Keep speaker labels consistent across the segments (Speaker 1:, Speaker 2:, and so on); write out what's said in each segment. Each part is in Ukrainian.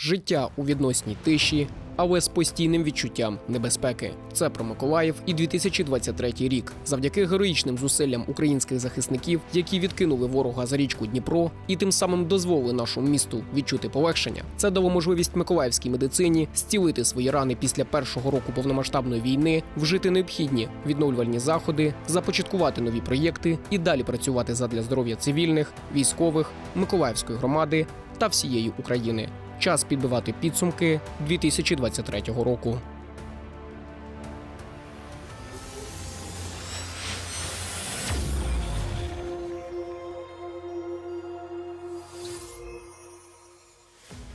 Speaker 1: Життя у відносній тиші, але з постійним відчуттям небезпеки. Це про Миколаїв і 2023 рік. Завдяки героїчним зусиллям українських захисників, які відкинули ворога за річку Дніпро і тим самим дозволили нашому місту відчути полегшення. Це дало можливість миколаївській медицині зцілити свої рани після першого року повномасштабної війни, вжити необхідні відновлювальні заходи, започаткувати нові проєкти і далі працювати задля здоров'я цивільних, військових, Миколаївської громади та всієї України. Час підбивати підсумки 2023 року.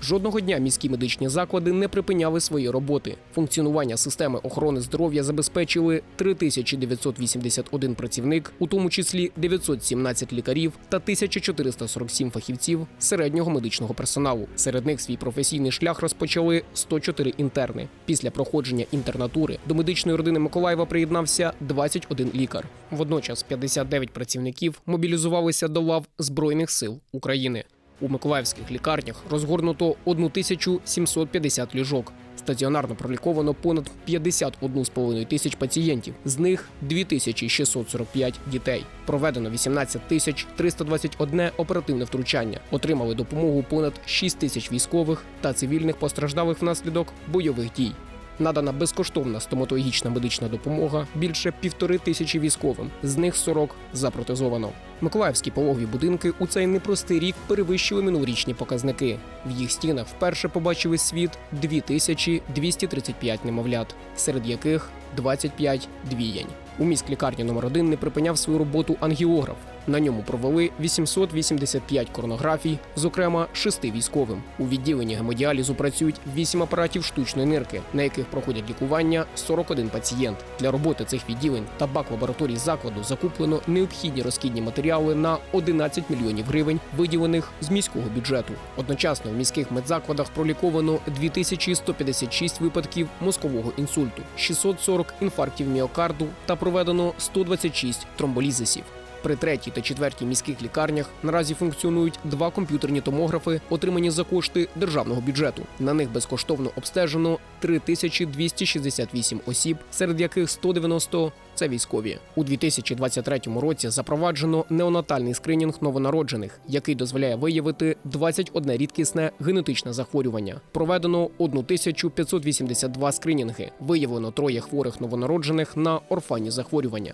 Speaker 1: Жодного дня міські медичні заклади не припиняли свої роботи. Функціонування системи охорони здоров'я забезпечили 3981 працівник, у тому числі 917 лікарів та 1447 фахівців середнього медичного персоналу. Серед них свій професійний шлях розпочали 104 інтерни. Після проходження інтернатури до медичної родини Миколаєва приєднався 21 лікар. Водночас 59 працівників мобілізувалися до лав Збройних сил України. У миколаївських лікарнях розгорнуто 1750 ліжок. Стаціонарно проліковано понад 51,5 тисяч пацієнтів, з них 2645 дітей. Проведено 18 тисяч 321 оперативне втручання. Отримали допомогу понад 6 тисяч військових та цивільних постраждалих внаслідок бойових дій. Надана безкоштовна стоматологічна медична допомога більше півтори тисячі військовим, з них 40 запротезовано. Миколаївські пологові будинки у цей непростий рік перевищили минулорічні показники. В їх стінах вперше побачили світ 2235 немовлят, серед яких 25 двіянь. У міськлікарні номер 1 не припиняв свою роботу ангіограф. На ньому провели 885 коронографій, зокрема шести військовим. У відділенні гемодіалізу працюють 8 апаратів штучної нирки, на яких проходять лікування 41 пацієнт. Для роботи цих відділень та бак лабораторій закладу закуплено необхідні розхідні матеріали на 11 мільйонів гривень, виділених з міського бюджету. Одночасно в міських медзакладах проліковано 2156 випадків мозкового інсульту, 640 інфарктів міокарду та проведено 126 тромболізисів. При третій та четвертій міських лікарнях наразі функціонують два комп'ютерні томографи, отримані за кошти державного бюджету. На них безкоштовно обстежено 3268 осіб, серед яких 190 – це військові. У 2023 році запроваджено неонатальний скринінг новонароджених, який дозволяє виявити 21 рідкісне генетичне захворювання. Проведено 1582 скринінги. Виявлено троє хворих новонароджених на орфанні захворювання.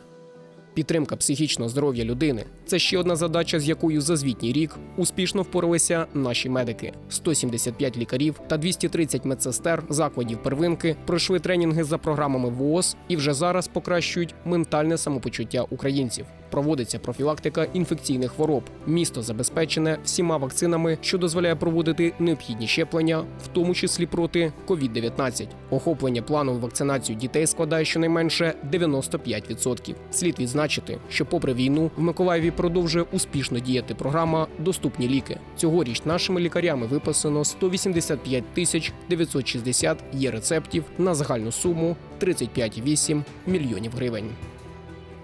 Speaker 1: Підтримка психічного здоров'я людини це ще одна задача, з якою за звітній рік успішно впоралися наші медики. 175 лікарів та 230 медсестер закладів первинки пройшли тренінги за програмами ВООЗ і вже зараз покращують ментальне самопочуття українців. Проводиться профілактика інфекційних хвороб. Місто забезпечене всіма вакцинами, що дозволяє проводити необхідні щеплення, в тому числі проти COVID-19. Охоплення плановою вакцинацією дітей складає щонайменше 95%. Слід відзначити, що попри війну в Миколаєві продовжує успішно діяти програма Доступні ліки. Цьогоріч нашими лікарями виписано 185 тисяч 960 є рецептів на загальну суму 35,8 мільйонів гривень.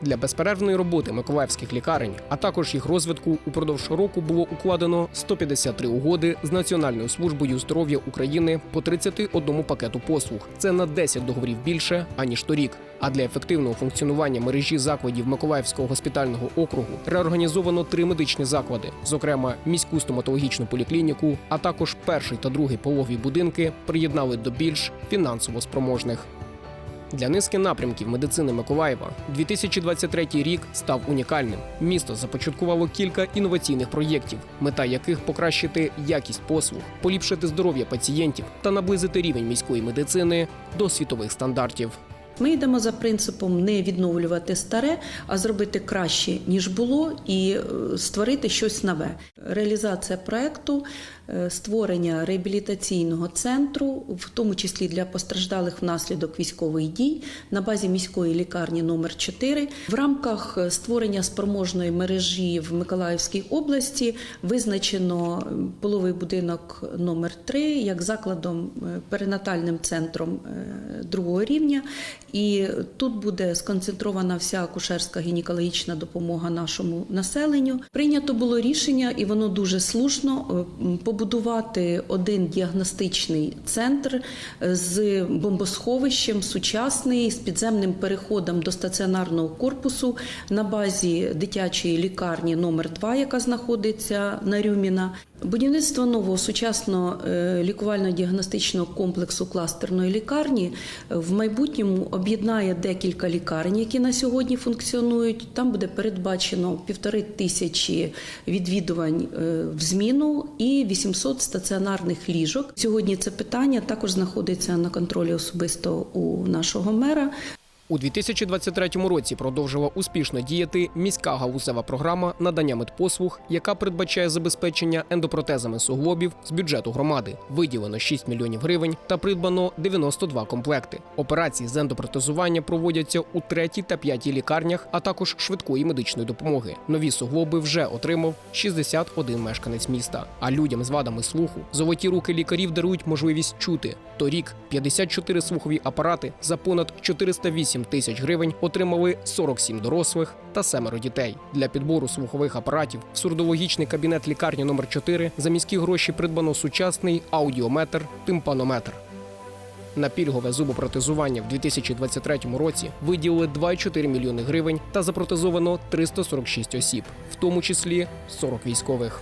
Speaker 1: Для безперервної роботи миколаївських лікарень, а також їх розвитку упродовж року було укладено 153 угоди з Національною службою здоров'я України по 31 пакету послуг. Це на 10 договорів більше аніж торік. А для ефективного функціонування мережі закладів Миколаївського госпітального округу реорганізовано три медичні заклади, зокрема міську стоматологічну поліклініку, а також перший та другий пологові будинки приєднали до більш фінансово спроможних. Для низки напрямків медицини Миколаєва 2023 рік став унікальним. Місто започаткувало кілька інноваційних проєктів, мета яких покращити якість послуг, поліпшити здоров'я пацієнтів та наблизити рівень міської медицини до світових стандартів.
Speaker 2: Ми йдемо за принципом не відновлювати старе, а зробити краще ніж було, і е, створити щось нове. Реалізація проекту, створення реабілітаційного центру, в тому числі для постраждалих внаслідок військових дій, на базі міської лікарні номер 4 В рамках е, створення спроможної мережі в Миколаївській області визначено е, половий будинок номер 3 як закладом е, перинатальним центром е, другого рівня. І тут буде сконцентрована вся акушерська гінекологічна допомога нашому населенню. Прийнято було рішення, і воно дуже слушно е, побудувати один діагностичний центр з бомбосховищем сучасний з підземним переходом до стаціонарного корпусу на базі дитячої лікарні номер 2 яка знаходиться на Рюміна. Будівництво нового сучасного е, лікувально-діагностичного комплексу кластерної лікарні е, в майбутньому об'єднає декілька лікарень, які на сьогодні функціонують. Там буде передбачено півтори тисячі відвідувань е, в зміну і 800 стаціонарних ліжок. Сьогодні це питання також знаходиться на контролі особисто у нашого мера.
Speaker 1: У 2023 році продовжила успішно діяти міська галузева програма надання медпослуг, яка передбачає забезпечення ендопротезами суглобів з бюджету громади. Виділено 6 мільйонів гривень та придбано 92 комплекти. Операції з ендопротезування проводяться у третій та п'ятій лікарнях, а також швидкої медичної допомоги. Нові суглоби вже отримав 61 мешканець міста. А людям з вадами слуху золоті руки лікарів дарують можливість чути. Торік 54 слухові апарати за понад 408 тисяч гривень отримали 47 дорослих та семеро дітей. Для підбору слухових апаратів в сурдологічний кабінет лікарні номер 4 за міські гроші придбано сучасний аудіометр, тимпанометр. На пільгове зубопротезування в 2023 році виділили 2,4 мільйони гривень та запротезовано 346 осіб, в тому числі 40 військових.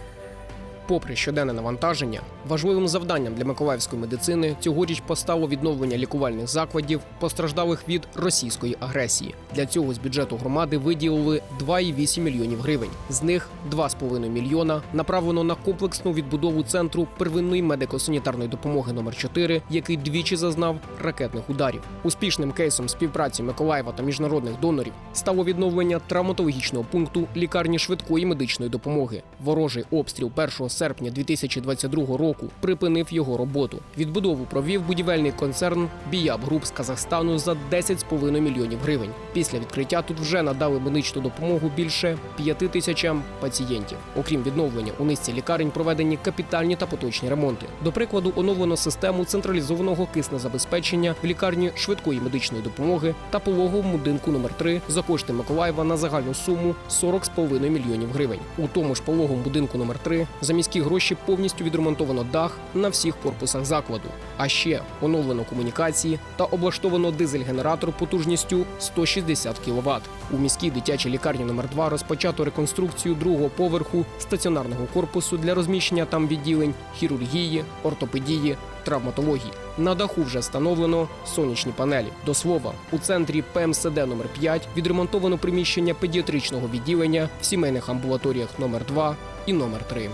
Speaker 1: Попри щоденне навантаження, важливим завданням для миколаївської медицини цьогоріч постало відновлення лікувальних закладів, постраждалих від російської агресії. Для цього з бюджету громади виділили 2,8 мільйонів гривень. З них 2,5 мільйона направлено на комплексну відбудову центру первинної медико-санітарної допомоги номер 4 який двічі зазнав ракетних ударів. Успішним кейсом співпраці Миколаєва та міжнародних донорів стало відновлення травматологічного пункту лікарні швидкої медичної допомоги. Ворожий обстріл 1 серпня 2022 року припинив його роботу. Відбудову провів будівельний концерн Біяб Груп з Казахстану за 10,5 мільйонів гривень. Після відкриття тут вже надали медичну допомогу більше 5 тисячам пацієнтів. Окрім відновлення, у низці лікарень проведені капітальні та поточні ремонти. До прикладу, оновлено систему централізованого киснезабезпечення в лікарні швидкої медичної допомоги та пологовому будинку номер 3 за кошти Миколаєва на загальну суму 40,5 мільйонів гривень. У тому ж пологовому будинку номер 3 за міські гроші повністю відремонтовано дах на всіх корпусах закладу. А ще оновлено комунікації та облаштовано дизель-генератор потужністю 160 кВт. У міській дитячій лікарні номер 2 розпочато реконструкцію другого поверху стаціонарного корпусу для розміщення там відділень хірургії, ортопедії, травматології. На даху вже встановлено сонячні панелі. До слова, у центрі ПМСД номер 5 відремонтовано приміщення педіатричного відділення в сімейних амбулаторіях номер 2 і номер 3.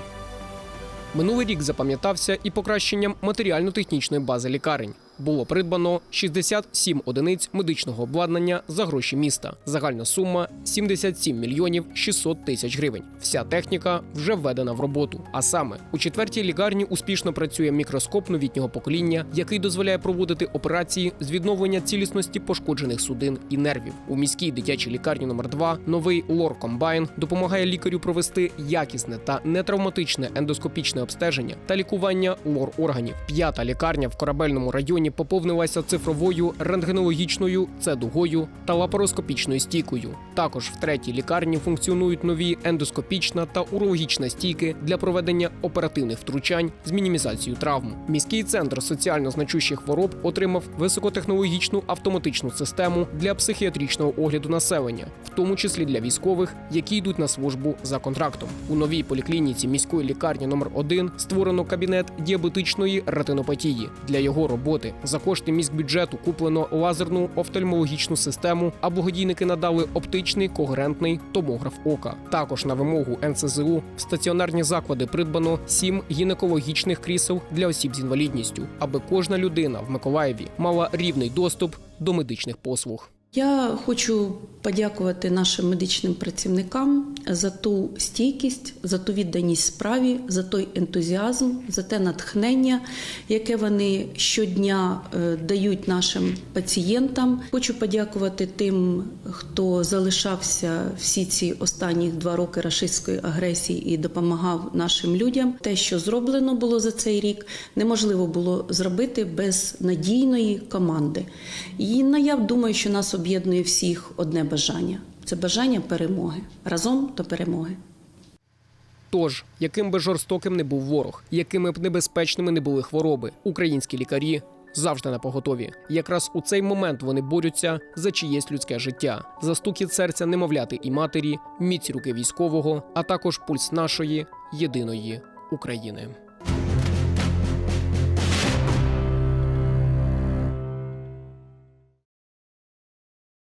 Speaker 1: Минулий рік запам'ятався і покращенням матеріально-технічної бази лікарень. Було придбано 67 одиниць медичного обладнання за гроші міста. Загальна сума 77 мільйонів 600 тисяч гривень. Вся техніка вже введена в роботу. А саме у четвертій лікарні успішно працює мікроскоп новітнього покоління, який дозволяє проводити операції з відновлення цілісності пошкоджених судин і нервів. У міській дитячій лікарні номер 2 новий лор комбайн допомагає лікарю провести якісне та нетравматичне ендоскопічне обстеження та лікування лор органів. П'ята лікарня в корабельному районі поповнилася цифровою рентгенологічною цедугою та лапароскопічною стійкою. Також в третій лікарні функціонують нові ендоскопічна та урологічна стійки для проведення оперативних втручань з мінімізацією травм. Міський центр соціально значущих хвороб отримав високотехнологічну автоматичну систему для психіатричного огляду населення, в тому числі для військових, які йдуть на службу за контрактом. У новій поліклініці міської лікарні номер 1 створено кабінет діабетичної ретинопатії. Для його роботи за кошти міськбюджету куплено лазерну офтальмологічну систему, а благодійники надали оптичний когерентний томограф ока. Також на вимогу НСЗУ в стаціонарні заклади придбано сім гінекологічних крісел для осіб з інвалідністю, аби кожна людина в Миколаєві мала рівний доступ до медичних послуг.
Speaker 2: Я хочу подякувати нашим медичним працівникам за ту стійкість, за ту відданість справі, за той ентузіазм, за те натхнення, яке вони щодня е, дають нашим пацієнтам. Хочу подякувати тим, хто залишався всі ці останні два роки рашистської агресії і допомагав нашим людям. Те, що зроблено було за цей рік, неможливо було зробити без надійної команди. І ну, я думаю, що нас об'єднує всіх одне бажання це бажання перемоги разом до перемоги.
Speaker 1: Тож, яким би жорстоким не був ворог, якими б небезпечними не були хвороби, українські лікарі завжди на поготові. Якраз у цей момент вони борються за чиєсь людське життя, за стукіт серця немовляти і матері, міць руки військового, а також пульс нашої єдиної України.